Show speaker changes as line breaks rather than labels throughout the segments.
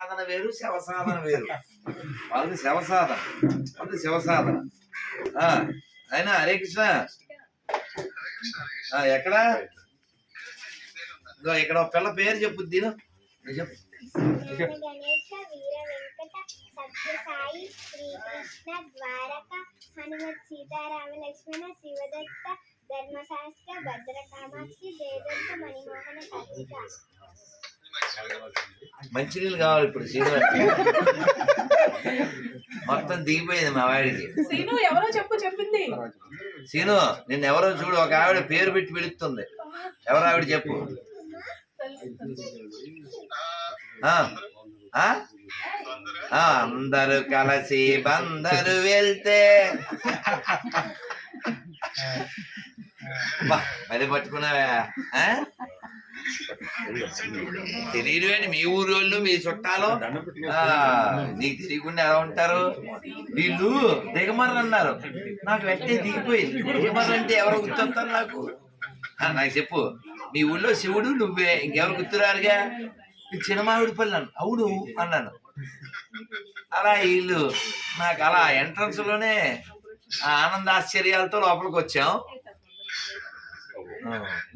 సాధన వేరు శవ సాధన వేరు. వాళ్ళది శవ సాధన. అది శివ సాధన. ఆ, అయినా హరే కృష్ణ. ఆ, ఎక్కడ? ఇక్కడ ఒక పిల్ల పేరు చెప్పు దీను. చెప్పు.
శ్రీరామ వీర వెంకట సత్యసాయి శ్రీకృష్ణ ద్వారక హనుమత్ సీతారామ లక్ష్మణ శివదత్త ధర్మశాస్త్ర భద్ర కామాక్షి జయదత్త మణిమోహన కార్తిక
మంచినీళ్ళు కావాలి ఇప్పుడు శ్రీనివాస్ మొత్తం దిగిపోయింది మా వాడికి.
సీను ఎవరో చెప్పు చెప్పింది.
సీను నిన్న ఎవరో చూడు ఒక ఆవిడ పేరు పెట్టి పిలుస్తుంది. ఎవరు ఆవిడ చెప్పు? ఆ, ఆ? ఆ, అందరూ కలిసి బందరు వెళ్తే. బా, మరి పట్టుకున్నావా? తెలియదు తెలియదు మీ ఊరు వాళ్ళు మీ చుట్టాలు నీకు తెలియకుండా ఎలా ఉంటారు? వీళ్ళు దిగమర్రు అన్నారు. నాకు వెంటనే దిగిపోయింది. దిగమర్రు అంటే ఎవరు గుర్తొస్తారు నాకు? నాకు చెప్పు. మీ ఊళ్ళో శివుడు నువ్వే. ఇంకెవరు గుర్తురారుగా? చిన్నమావిడి పల్లి అవును అన్నాను. అలా వీళ్ళు నాకు అలా ఎంట్రన్స్లోనే ఆ ఆనంద ఆశ్చర్యాలతో లోపలికి వచ్చాం.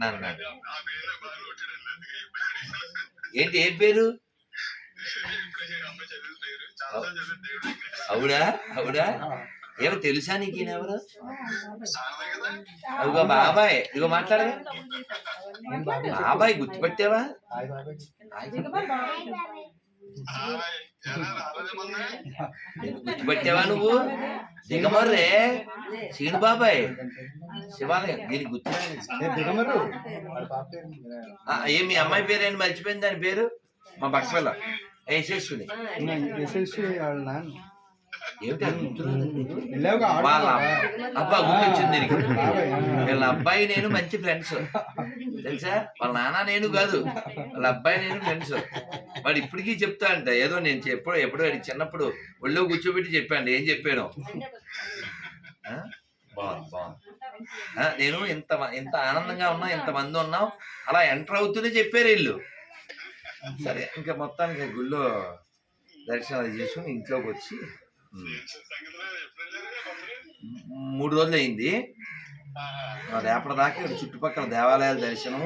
నన్ను. ఏంటి ఏం పేరు? అవుడా అవుడా ఏమో తెలుసా నీకు ఈయన ఎవరు? అదిగో బాబాయ్ ఇదిగో మాట్లాడగా బాబాయ్ గుర్తుపెట్టావా? గుర్తుపెట్టావా నువ్వు? దిగమర్రే. సీను బాబాయ్. శివాలయం. దీనికి గుర్తు ఏ మీ అమ్మాయి పేరేంటి? మర్చిపోయింది దాని పేరు? మా పక్కల యశస్విని.
యశస్వి వాళ్ళ.
అబ్బా. గుర్తొచ్చింది. వీళ్ళ అబ్బాయి నేను మంచి ఫ్రెండ్స్ తెలుసా? వాళ్ళ నాన్న నేను కాదు. వాళ్ళ అబ్బాయి నేను ఫ్రెండ్స్ వాడు ఇప్పటికీ చెప్తా అంట ఏదో నేను ఎప్పుడో ఎప్పుడో చిన్నప్పుడు ఒళ్ళో కూర్చోబెట్టి చెప్పాను ఏం చెప్పాను? బాగుంది బాగుంది. నేను ఇంత ఇంత ఆనందంగా ఉన్నా ఇంత మంది ఉన్నాం అలా ఎంటర్ అవుతూనే చెప్పారు వీళ్ళు. సరే ఇంకా మొత్తానికి గుళ్ళో దర్శనాలు చేసుకుని ఇంట్లోకి వచ్చి మూడు రోజులు అయింది. రేపటి దాకా చుట్టుపక్కల దేవాలయాల దర్శనం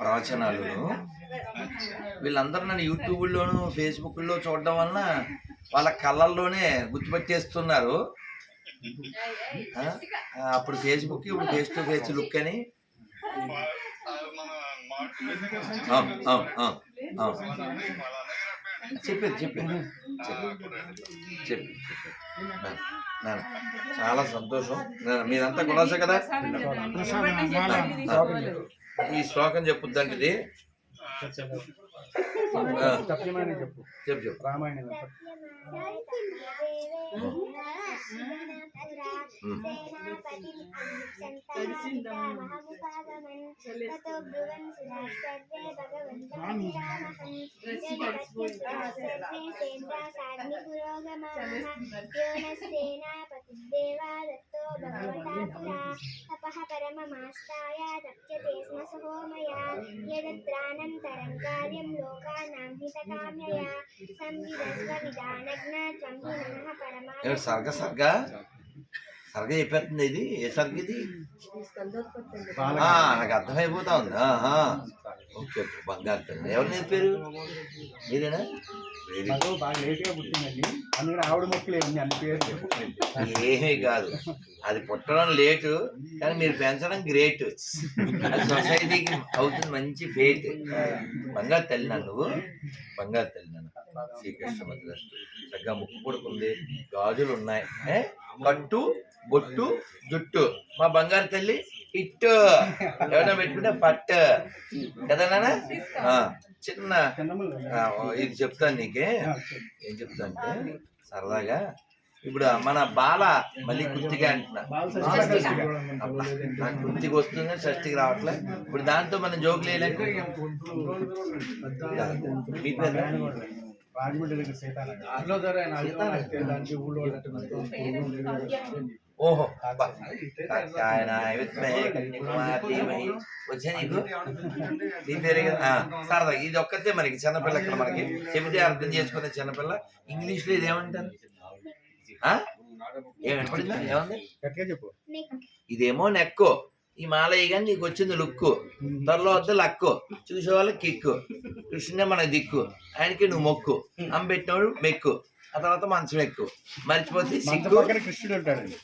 ప్రవచనాలు వీళ్ళందరూ నన్ను యూట్యూబ్లోను ఫేస్బుక్లో చూడడం వలన వాళ్ళ కళ్ళల్లోనే గుర్తుపెట్టేస్తున్నారు. అప్పుడు ఫేస్బుక్ ఇప్పుడు ఫేస్ టు ఫేస్ లుక్ అని. చెప్పేది చెప్పేది చెప్పు చాలా సంతోషం. మీరంతా కులాసే కదా? ఈ శ్లోకం చెప్పుద్దంటే ఇది
సత్యమైన చెప్పు.
చెప్పు చెప్పు
దేవాదత్తో
తపః పరమమాస్తాయ తప్యతే స్మ సహోమయా యదత్రానంతరం కార్యం లోకానాం హితకామ్యయా సంవిదస్వ విధానజ్ఞ త్వం హి నమః పరమా
ఏమిటి సర్గ సర్గ సర్గ చెప్పేస్తుంది ఇది ఏ సర్గ ఇది? నాకు అర్థమైపోతా ఉంది ఆహా. Okay okay. బంగారు తల్లి ఎవరు నేర్పారు మీరేనా? ఏమీ కాదు. అది పుట్టడం లేటు కానీ మీరు పెంచడం గ్రేట్. సొసైటీకి అవుతుంది మంచి ఫేట్. బంగారు తల్లి నా నువ్వు. బంగారు తల్లి నన్ను శ్రీకృష్ణ చక్కగా ముక్కు పుడుకుంది. గాజులు ఉన్నాయి? కట్టు బొట్టు జుట్టు. మా బంగారు తల్లి ఇట్టు. ఎవరైనా పెట్టుకుంటే పట్టు. కదా నాన్న? చిన్న. ఇది చెప్తాను నీకే. ఏం చెప్తా అంటే సరదాగా. ఇప్పుడు మన బాల మళ్ళీ గుర్తిగా అంటున్నా. నాకు గుర్తికి వస్తుంది షష్టికి రావట్లే. ఇప్పుడు దాంతో మనం జోకులు వేయలేక మీ
రాజమండ్రి దగ్గర ఊళ్ళో
ఓహో సరదాగా ఇది ఒక్కతే మనకి చిన్నపిల్ల ఇక్కడ మనకి. చెబితే అర్థం చేసుకునే చిన్నపిల్ల. ఇంగ్లీష్లో ఇది ఏమంటారు? ఆ? ఏం వినపడిందా ఏముంది ఇదేమో నెక్కు. ఈ మాలయ్య కానీ నీకు వచ్చింది లుక్కు త్వరలో వద్ద లక్కు చూసే వాళ్ళకి కిక్కు కృష్ణుడే మన దిక్కు. ఆయనకి నువ్వు మొక్కు. అంబెట్టినోడు మెక్కు. ఆ తర్వాత మంచం ఎక్కు మర్చిపోతే సిక్కు
పక్కన కృష్ణుడు ఉంటాడండి.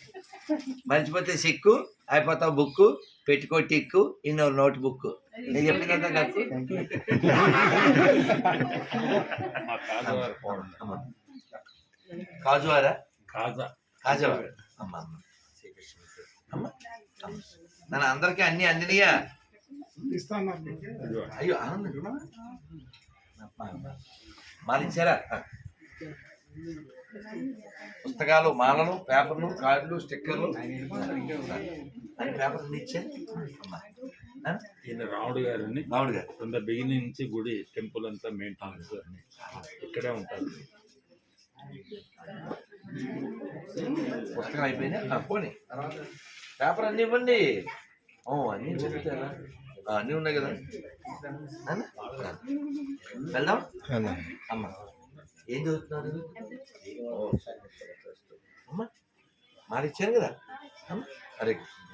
మర్చిపోతే సిక్కు అయిపోతావు బుక్కు పెట్టుకో టిక్కు ఇన్నో నోట్ బుక్ నేను చెప్పినంత
మా కాజువారి? కాజా
కాజావారా? అమ్మ అమ్మ శ్రీకృష్ణ అమ్మ. అమ్మ. నన్ను అందరికీ అన్ని అందినయా. అయ్యో ఆనందం మాలిచ్చారా పుస్తకాలు మాలలు పేపర్లు కార్డులు స్టిక్కర్లు. అన్ని ఆ?
ఈయన రాముడు గారిని
రాముడు గారు.
ద బిగినింగ్ నుంచి గుడి టెంపుల్ అంతా మెయింటెనెన్స్ అన్ని ఇక్కడే ఉంటారు.
పుస్తకం అయిపోయింది? ఆ, పోనీ. పేపర్ అన్ని ఇవ్వండి. ఓ అన్ని చెప్తారా అన్నీ ఉన్నాయి కదా. వెళ్దాం? అమ్మ. ఏం చదువుతున్నారు? అమ్మ మాలిచ్చాను కదా. అమ్మ. హరే కృష్ణ.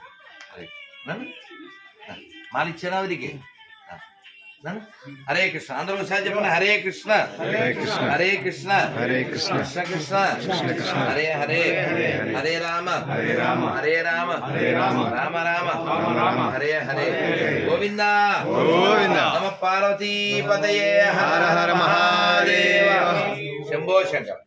హరే కృష్ణ. హరే కృష్ణ. అందరూ ఒకసారి చెప్పండి హరే కృష్ణ. హరే కృష్ణ. హరే కృష్ణ. హరే కృష్ణ. కృష్ణ కృష్ణ. కృష్ణ కృష్ణ. హరే హరే. హరే రామ. హరే రామ. హరే రామ. హరే రామ. రామ రామ. రామ హరే హరే. గోవింద. గోవింద. నమ పార్వతీ పతయే. హర హర మహాదేవ. శంభో శంకర్.